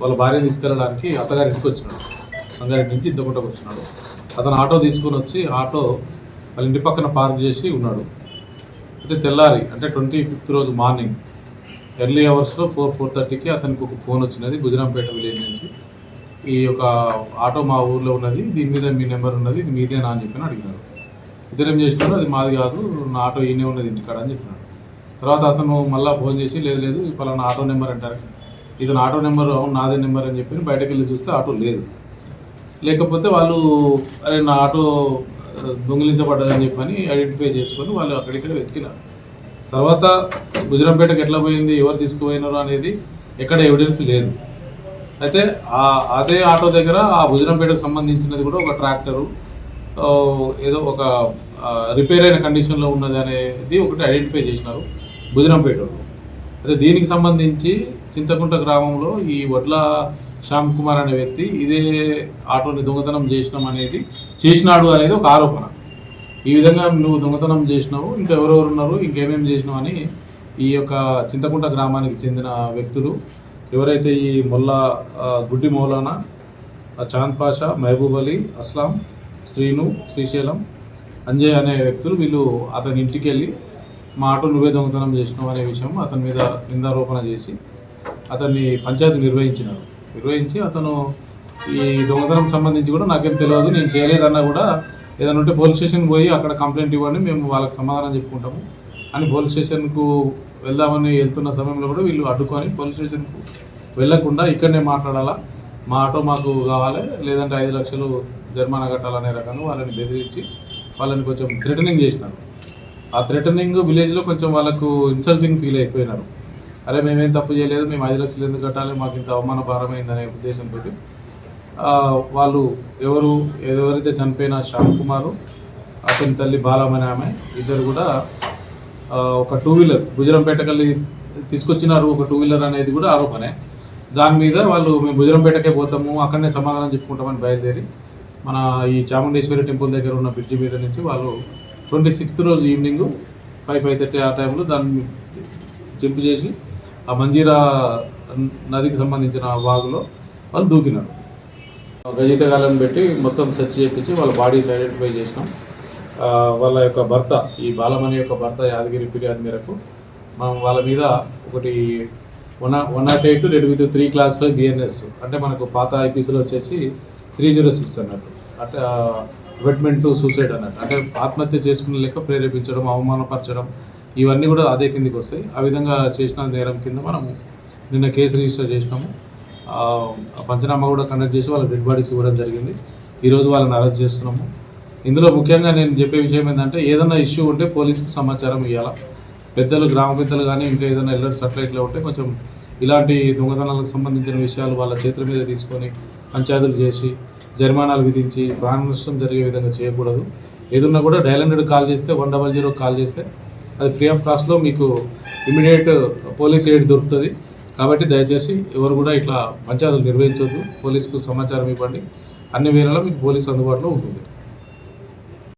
వాళ్ళ భార్య తీసుకెళ్ళడానికి అత్తగారి ఇంటికి వచ్చినాడు. అంగారి నుంచి ఇంతకుంటకు వచ్చినాడు. అతను ఆటో తీసుకొని వచ్చి ఆటో వాళ్ళ ఇంటి పక్కన పార్క్ చేసి ఉన్నాడు. అయితే తెల్లారి అంటే ట్వంటీ ఫిఫ్త్ రోజు మార్నింగ్ ఎర్లీ అవర్స్లో ఫోర్ ఫోర్ థర్టీకి అతనికి ఒక ఫోన్ వచ్చినది గుజరాంపేట విలేజ్ నుంచి. ఈ యొక్క ఆటో మా ఊర్లో ఉన్నది దీని మీద మీ నెంబర్ ఉన్నది మీదేనా అని చెప్పి అడిగినారు. ఇద్దరు ఏం చేసినారు? అది మాది కాదు నా ఆటో ఈయనే ఉన్నది ఇంటికాడ అని చెప్పినాడు తర్వాత అతను మళ్ళీ ఫోన్ చేసి లేదు లేదు పలానా ఆటో నెంబర్ అంటారు. ఇతను ఆటో నెంబర్ అవును నాదే నెంబర్ అని చెప్పి బయటకు వెళ్ళి చూస్తే ఆటో లేదు. లేకపోతే వాళ్ళు అరే నా ఆటో దొంగిలించబడ్డదని చెప్పని ఐడెంటిఫై చేసుకొని వాళ్ళు అక్కడిక్కడ వెతికినారు. తర్వాత గుజరాంపేటకు ఎట్లా పోయింది ఎవరు తీసుకుపోయినారు అనేది ఎక్కడ ఎవిడెన్స్ లేదు. అయితే ఆ అదే ఆటో దగ్గర ఆ గుజరాంపేటకు సంబంధించినది కూడా ఒక ట్రాక్టరు ఏదో ఒక రిపేర్ అయిన కండిషన్లో ఉన్నది అనేది ఒకటి ఐడెంటిఫై చేసినారు. గుజరంపేట అయితే దీనికి సంబంధించి చింతకుంట గ్రామంలో ఈ వడ్ల శ్యామ్ కుమార్ అనే వ్యక్తి ఇదే ఆటోని దొంగతనం చేసినాం అనేది చేసినాడు అనేది ఒక ఆరోపణ. ఈ విధంగా నువ్వు దొంగతనం చేసినావు ఇంకా ఎవరెవరు ఉన్నారు ఇంకేమేమి చేసినావు అని ఈ యొక్క చింతకుంట గ్రామానికి చెందిన వ్యక్తులు ఎవరైతే ఈ మొల్లా గుడ్డి మౌలానా చాంద్ పాషా మహబూబ్ అలీ అస్లాం శ్రీను శ్రీశైలం అంజయ్ అనే వ్యక్తులు వీళ్ళు అతని ఇంటికి వెళ్ళి మా ఆటో నువ్వే దొంగతనం చేసినావు అనే విషయం అతని మీద నిందారోపణ చేసి అతన్ని పంచాయతీ నిర్వహించినారు. నిర్వహించి అతను ఈ దొంగతనం సంబంధించి కూడా నాకేం తెలియదు నేను చేయలేదన్నా కూడా ఏదైనా ఉంటే పోలీస్ స్టేషన్కి పోయి అక్కడ కంప్లైంట్ ఇవ్వండి మేము వాళ్ళకి సమాధానం చెప్పుకుంటాము అని పోలీస్ స్టేషన్కు వెళ్దామని వెళ్తున్న సమయంలో కూడా వీళ్ళు అడ్డుకొని పోలీస్ స్టేషన్కు వెళ్ళకుండా ఇక్కడనే మాట్లాడాలా మా ఆటో మాకు కావాలి లేదంటే ఐదు లక్షలు జరిమానా కట్టాలనే రకంగా వాళ్ళని బెదిరించి వాళ్ళని కొంచెం థ్రెటనింగ్ చేసినారు. ఆ థ్రెటనింగ్ విలేజ్లో కొంచెం వాళ్ళకు ఇన్సల్టింగ్ ఫీల్ అయిపోయినారు. అరే మేమేం తప్పు చేయలేదు మేము ఐదు లక్షలు ఎందుకు కట్టాలి మాకు ఇంత అవమాన భారమైందనే ఉద్దేశంతో వాళ్ళు ఎవరు ఎవరైతే చనిపోయిన శ్యామ్ కుమారు అతని తల్లి బాలమని ఆమె ఇద్దరు కూడా ఒక టూ వీలర్ భుజరంపేటకల్లి తీసుకొచ్చినారు ఒక టూ వీలర్ అనేది కూడా ఆరోపణే. దాని మీద వాళ్ళు మేము భుజరంపేటకే పోతాము అక్కడనే సమాధానం చెప్పుకుంటామని బయలుదేరి మన ఈ చాముండేశ్వరి టెంపుల్ దగ్గర ఉన్న బ్రిడ్జి మీద నుంచి వాళ్ళు ట్వంటీ సిక్స్త్ రోజు ఈవినింగ్ ఫైవ్ ఫైవ్ థర్టీ ఆ టైంలో దాన్ని జంప్ చేసి ఆ మంజీరా నదికి సంబంధించిన వాగులో వాళ్ళు దూకినారు. గజయితగాళ్ళని పెట్టి మొత్తం సెర్చ్ చేయించి వాళ్ళ బాడీస్ ఐడెంటిఫై చేసినాం. వాళ్ళ యొక్క భర్త ఈ బాలమణి యొక్క భర్త యాదగిరి ఫిర్యాదు మేరకు మనం వాళ్ళ మీద ఒకటి one one not eight read with three class five BNS అంటే మనకు పాత ఐపీసీలో వచ్చేసి త్రీ జీరో సిక్స్ అన్నట్టు. అంటే వెట్మెంట్ టు సూసైడ్ అన్నట్టు. అంటే ఆత్మహత్య చేసుకునే లెక్క ప్రేరేపించడం అవమానపరచడం ఇవన్నీ కూడా అదే కిందికి వస్తాయి. ఆ విధంగా చేసిన నేరం కింద మనము నిన్న కేసు రిజిస్టర్ చేసినాము. పంచనామా కూడా కండక్ట్ చేసి వాళ్ళ డెడ్ బాడీస్ ఇవ్వడం జరిగింది. ఈరోజు వాళ్ళని అరెస్ట్ చేస్తున్నాము. ఇందులో ముఖ్యంగా నేను చెప్పే విషయం ఏంటంటే ఏదైనా ఇష్యూ ఉంటే పోలీసుకి సమాచారం ఇవ్వాలా పెద్దలు గ్రామ పెద్దలు కానీ ఇంకా ఏదైనా ఎల్లర్ సట్లైట్లో ఉంటే కొంచెం ఇలాంటి దొంగతనాలకు సంబంధించిన విషయాలు వాళ్ళ చేతుల మీద తీసుకొని పంచాయతీలు చేసి జరిమానాలు విధించి ప్రాణ నష్టం జరిగే విధంగా చేయకూడదు. ఏదన్నా కూడా డైల్ హండ్రెడ్ కాల్ చేస్తే వన్ డబల్ జీరో కాల్ చేస్తే అది ఫ్రీ ఆఫ్ కాస్ట్లో మీకు ఇమీడియట్ పోలీస్ ఎయిడ్ దొరుకుతుంది. కాబట్టి దయచేసి ఎవరు కూడా ఇట్లా పంచాయతీలు నిర్వహించవద్దు పోలీసుకు సమాచారం ఇవ్వండి. అన్ని వేళలో మీకు పోలీసు అందుబాటులో ఉంటుంది.